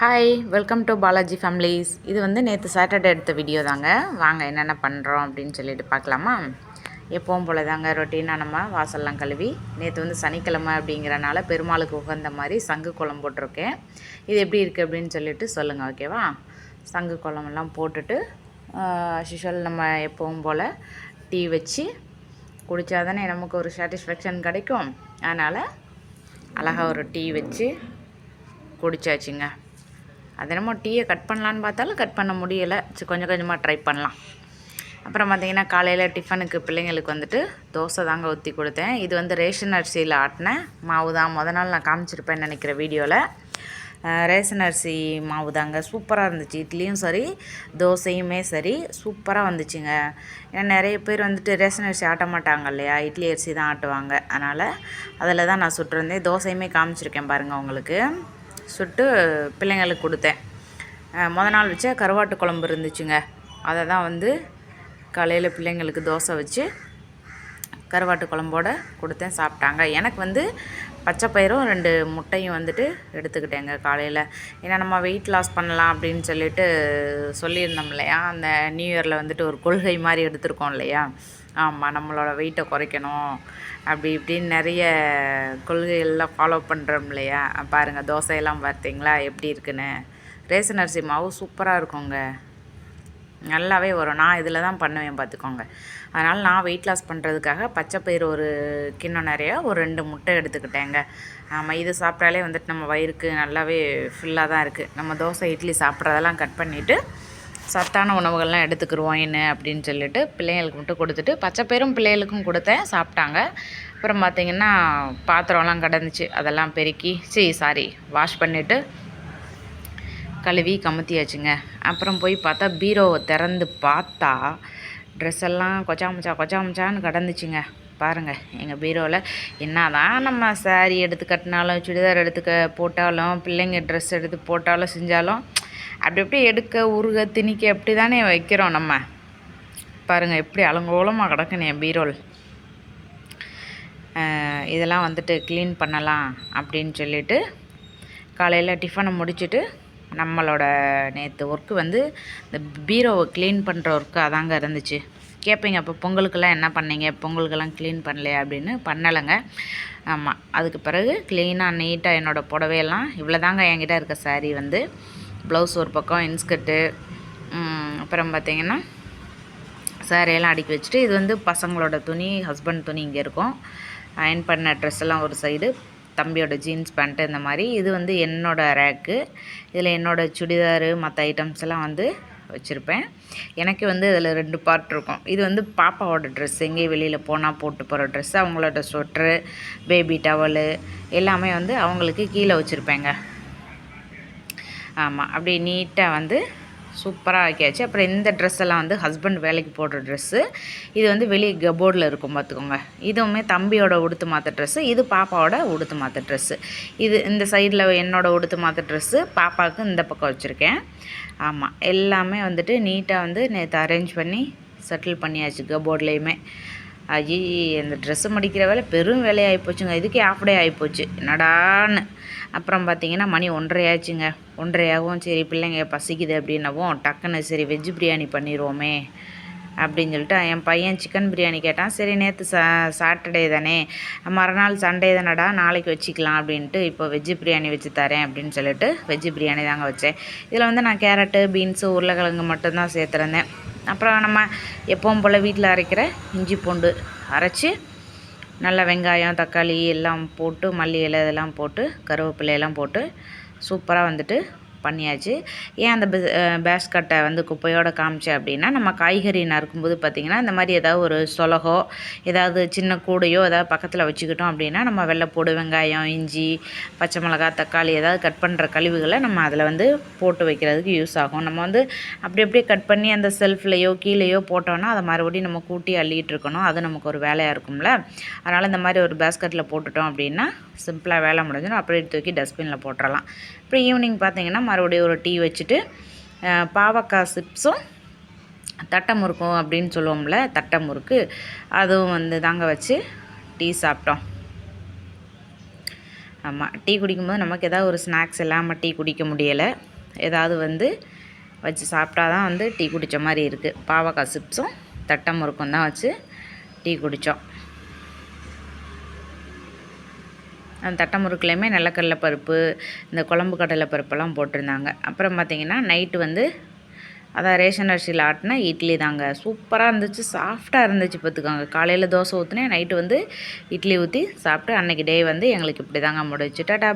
Hi welcome to Balaji families இது வந்து நேற்று சாட்டர்டே எடுத்த வீடியோ தாங்க. வாங்க என்னென்ன பண்ணுறோம் அப்படின்னு சொல்லிட்டு பார்க்கலாமா? எப்பவும் போல தாங்க ரொட்டீனாக நம்ம வாசல்லாம் கழுவி. நேற்று வந்து சனிக்கிழமை அப்படிங்கிறனால பெருமாளுக்கு உகந்த மாதிரி சங்கு குளம் போட்டிருக்கேன். இது எப்படி இருக்குது அப்படின்னு சொல்லிட்டு சொல்லுங்கள் ஓகேவா சங்கு குளமெல்லாம் போட்டுட்டு ஷிஷல் நம்ம எப்பவும் போல் டீ வச்சு குடித்தா தானே நமக்கு ஒரு சாட்டிஸ்ஃபேக்ஷன் கிடைக்கும். அதனால் அழகாக ஒரு டீ வச்சு குடித்தாச்சுங்க அது என்னமோ டீயை கட் பண்ணலான்னு பார்த்தாலும் கட் பண்ண முடியலை. கொஞ்சம் கொஞ்சமாக ட்ரை பண்ணலாம். அப்புறம் பார்த்திங்கன்னா காலையில் டிஃபனுக்கு பிள்ளைங்களுக்கு வந்துட்டு தோசை தாங்க ஊற்றி கொடுத்தேன். இது வந்து ரேஷன் அரிசியில் ஆட்டினேன் மாவு தான். முத நாள் நான் காமிச்சிருப்பேன்னு நினைக்கிற வீடியோவில் ரேஷன் அரிசி மாவு தாங்க. சூப்பராக இருந்துச்சு. இட்லியும் சரி தோசையுமே சரி சூப்பராக வந்துச்சுங்க. ஏன்னா நிறைய பேர் வந்துட்டு ரேஷன் அரிசி ஆட்ட மாட்டாங்க இல்லையா? இட்லி அரிசி தான் ஆட்டுவாங்க. அதனால் அதில் தான் நான் சுட்டுருந்தேன். தோசையுமே காமிச்சிருக்கேன் பாருங்கள் உங்களுக்கு. சுட்டு பிள்ளைங்களுக்கு கொடுத்தேன். மொதல் நாள் வச்ச கருவாட்டு குழம்பு இருந்துச்சுங்க. அதை தான் வந்து காலையில் பிள்ளைங்களுக்கு தோசை வச்சு கருவாட்டு குழம்போடு கொடுத்தேன் சாப்பிட்டாங்க. எனக்கு வந்து பச்சை பயிரும் ரெண்டு முட்டையும் வந்துட்டு எடுத்துக்கிட்டேங்க காலையில். ஏன்னா நம்ம வெயிட் லாஸ் பண்ணலாம் அப்படின்னு சொல்லிட்டு சொல்லியிருந்தோம் இல்லையா? அந்த நியூ இயரில் வந்துட்டு ஒரு கொள்கை மாதிரி எடுத்திருக்கோம் இல்லையா? ஆமாம் நம்மளோட வெயிட்டை குறைக்கணும். அப்படி இப்படின்னு நிறைய கொள்கைகள்லாம் ஃபாலோ பண்ணுறோம் இல்லையா? பாருங்கள் தோசையெல்லாம் பார்த்தீங்களா? எப்படி இருக்குன்னு? ரேசன் அரிசி மாவு சூப்பராக இருக்குங்க. நல்லாவே வரும். நான் இதில் தான் பண்ணுவேன் பார்த்துக்கோங்க. அதனால் நான் வெயிட் லாஸ் பண்ணுறதுக்காக பச்சை பயிர் ஒரு கிண்ணம் நிறையா ஒரு ரெண்டு முட்டை எடுத்துக்கிட்டேங்க. ஆமாம் இது சாப்பிட்டாலே வந்துட்டு நம்ம வயிறுக்கு நல்லாவே ஃபுல்லாக தான் இருக்குது நம்ம தோசை இட்லி சாப்பிட்றதெல்லாம் கட் பண்ணிவிட்டு சத்தான உணவுகள்லாம் எடுத்துக்கிருவோம் என்ன அப்படின்னு சொல்லிட்டு பிள்ளைங்களுக்கு மட்டும் கொடுத்துட்டு பச்சை பேரும் பிள்ளைகளுக்கும் கொடுத்தேன் சாப்பிட்டாங்க. அப்புறம் பார்த்திங்கன்னா பாத்திரம்லாம் கிடந்துச்சு அதெல்லாம் பெருக்கி சரி சாரி வாஷ் பண்ணிவிட்டு கழுவி கமுத்தியாச்சுங்க. அப்புறம் போய் பார்த்தா பீரோவை திறந்து பார்த்தா ட்ரெஸ் எல்லாம் கொச்சாமச்சா கொச்சாமச்சான்னு கிடந்துச்சுங்க. பாருங்கள் எங்கள் பீரோவில் என்ன தான் நம்ம சாரீ எடுத்து கட்டினாலும் சுடிதார் எடுத்து போட்டாலும் பிள்ளைங்க ட்ரெஸ் எடுத்து போட்டாலும் செஞ்சாலும் அப்படி எப்படி எடுக்க உருக திணிக்க அப்படி தானே வைக்கிறோம் நம்ம. பாருங்கள் எப்படி அலங்கோலமாக கிடக்குனே பீரோல். இதெல்லாம் வந்துட்டு க்ளீன் பண்ணலாம் அப்படின்னு சொல்லிட்டு காலையில் டிஃபனை முடிச்சுட்டு நம்மளோட நேற்று ஒர்க்கு வந்து இந்த பீரோவை க்ளீன் பண்ணுற ஒர்க்கு அதாங்க இருந்துச்சு. கேட்பீங்க அப்போ பொங்கலுக்கெல்லாம் என்ன பண்ணீங்க? பொங்கலுக்கெல்லாம் க்ளீன் பண்ணலையா அப்படின்னு? பண்ணலைங்க. ஆமாம் அதுக்கு பிறகு க்ளீனாக நீட்டாக என்னோடய புடவையெல்லாம் இவ்வளோ தாங்க என்கிட்ட இருக்க சாரீ வந்து. ப்ளவுஸ் ஒரு பக்கம் இன்ஸ்கர்ட்டு அப்புறம் பார்த்திங்கன்னா சாரியெல்லாம் அடுக்கி வச்சுட்டு இது வந்து பசங்களோட துணி ஹஸ்பண்ட் துணி இங்கே இருக்கும். அயன் பண்ண ட்ரெஸ் எல்லாம் ஒரு சைடு தம்பியோட ஜீன்ஸ் பேண்ட்டு இந்த மாதிரி. இது வந்து என்னோடய ரேக்கு இதில் என்னோடய சுடிதாரு மற்ற ஐட்டம்ஸ் எல்லாம் வந்து வச்சுருப்பேன். எனக்கு வந்து இதில் ரெண்டு பார்ட் இருக்கும். இது வந்து பாப்பாவோட ட்ரெஸ் எங்கேயும் வெளியில் போனால் போட்டு போகிற ட்ரெஸ் அவங்களோட ஸ்வெட்ரு பேபி டவலு எல்லாமே வந்து அவங்களுக்கு கீழே வச்சுருப்பேங்க. ஆமாம் அப்படியே நீட்டாக வந்து சூப்பராக ஆக்கியாச்சு. அப்புறம் இந்த ட்ரெஸ் எல்லாம் வந்து ஹஸ்பண்ட் வேலைக்கு போடுற ட்ரெஸ்ஸு இது வந்து வெளியே கபோர்டில் இருக்கும் பார்த்துக்கோங்க இதுவுமே தம்பியோட உடுத்து மாற்ற ட்ரெஸ்ஸு இது பாப்பாவோட உடுத்து மாற்ற ட்ரெஸ்ஸு இது இந்த சைடில் என்னோடய உடுத்து மாற்ற ட்ரெஸ்ஸு பாப்பாவுக்கு இந்த பக்கம் வச்சுருக்கேன். ஆமாம் எல்லாமே வந்துட்டு நீட்டாக வந்து நேற்று அரேஞ்ச் பண்ணி செட்டில் பண்ணியாச்சு கபோர்ட்லேயுமே ஐயே இந்த ட்ரெஸ்ஸு மடிக்கிற வேலை பெரும் வேலையாகி போச்சுங்க இதுக்கே ஆஃப் டே ஆகிப்போச்சு என்னடான்னு. அப்புறம் பார்த்தீங்கன்னா மணி ஒன்றரை ஆச்சுங்க ஒன்றரையாகவும் சரி பிள்ளைங்க பசிக்குது அப்படின்னவும் டக்குன்னு சரி வெஜ் பிரியாணி பண்ணிடுவோமே அப்படின்னு சொல்லிட்டு என் பையன் சிக்கன் பிரியாணி கேட்டான். சரி நேற்று சா சாட்டர்டே தானே மறுநாள் சண்டே தானடா நாளைக்கு வச்சுக்கலாம் அப்படின்ட்டு இப்போ வெஜ்ஜு பிரியாணி வச்சு தரேன் அப்படின்னு சொல்லிட்டு வெஜ்ஜு பிரியாணி தாங்க வச்சேன். இதில் வந்து நான் கேரட்டு பீன்ஸு உருளைக்கிழங்கு மட்டும்தான் சேர்த்துருந்தேன். அப்புறம் நம்ம எப்பவும் போல் வீட்டில் அரைக்கிற இஞ்சி பூண்டு அரைச்சி நல்லா வெங்காயம் தக்காளி எல்லாம் போட்டு மல்லி இலை இதெல்லாம் போட்டு கருவேப்பிலையெல்லாம் போட்டு சூப்பராக வந்துட்டு பண்ணியாச்சு. ஏன் அந்த பேஸ்கட்டை வந்து குப்பையோடு காமிச்சேன் அப்படின்னா நம்ம காய்கறி நறுக்கும்போது பார்த்திங்கன்னா இந்த மாதிரி ஏதாவது ஒரு சொலகோ ஏதாவது சின்ன கூடையோ ஏதாவது பக்கத்தில் வச்சுக்கிட்டோம் அப்படின்னா நம்ம வெள்ளைப்பூடு வெங்காயம் இஞ்சி பச்சை மிளகா தக்காளி ஏதாவது கட் பண்ணுற கழிவுகளை நம்ம அதில் வந்து போட்டு வைக்கிறதுக்கு யூஸ் ஆகும். நம்ம வந்து அப்படி அப்படியே கட் பண்ணி அந்த செல்ஃப்லேயோ கீழேயோ போட்டோன்னா அதை மறுபடியும் நம்ம கூட்டி அள்ளிகிட்டு இருக்கணும். அது நமக்கு ஒரு வேலையாக இருக்கும்ல. அதனால் இந்த மாதிரி ஒரு பேஸ்கெட்டில் போட்டுட்டோம் அப்படின்னா சிம்பிளாக வேலை முடிஞ்சிடும். அப்படியே தூக்கி டஸ்ட்பினில் போட்டுடலாம் அப்புறம் ஈவினிங் பார்த்திங்கன்னா மறுபடியும் ஒரு டீ வச்சுட்டு பாவக்காய் சிப்ஸும் தட்டை முறுக்கும் அப்படின்னு சொல்லுவோம்ல தட்டை முறுக்கு. அதுவும் வந்து தாங்க வச்சு டீ சாப்பிட்டோம். ஆமாம் டீ குடிக்கும்போது நமக்கு ஏதாவது ஒரு ஸ்நாக்ஸ் இல்லாமல் டீ குடிக்க முடியலை. ஏதாவது வந்து வச்சு சாப்பிட்டா தான் வந்து டீ குடித்த மாதிரி இருக்குது பாவக்காய் சிப்ஸும் தட்டை முறுக்கும் தான் வச்சு டீ குடித்தோம் அந்த தட்டை முறுக்குலேயுமே நிலக்கடலை பருப்பு இந்த குழம்பு கடலை பருப்பெல்லாம் போட்டிருந்தாங்க. அப்புறம் பார்த்திங்கன்னா நைட்டு வந்து அதான் ரேஷன் அரிசியில் ஆட்டினா இட்லி தாங்க. சூப்பராக இருந்துச்சு சாஃப்டாக இருந்துச்சு பார்த்துக்கோங்க காலையில் தோசை ஊற்றினேன் நைட்டு வந்து இட்லி ஊற்றி சாப்பிட்டு அன்றைக்கி டே வந்து எங்களுக்கு இப்படி தாங்க முடிச்சு டாடா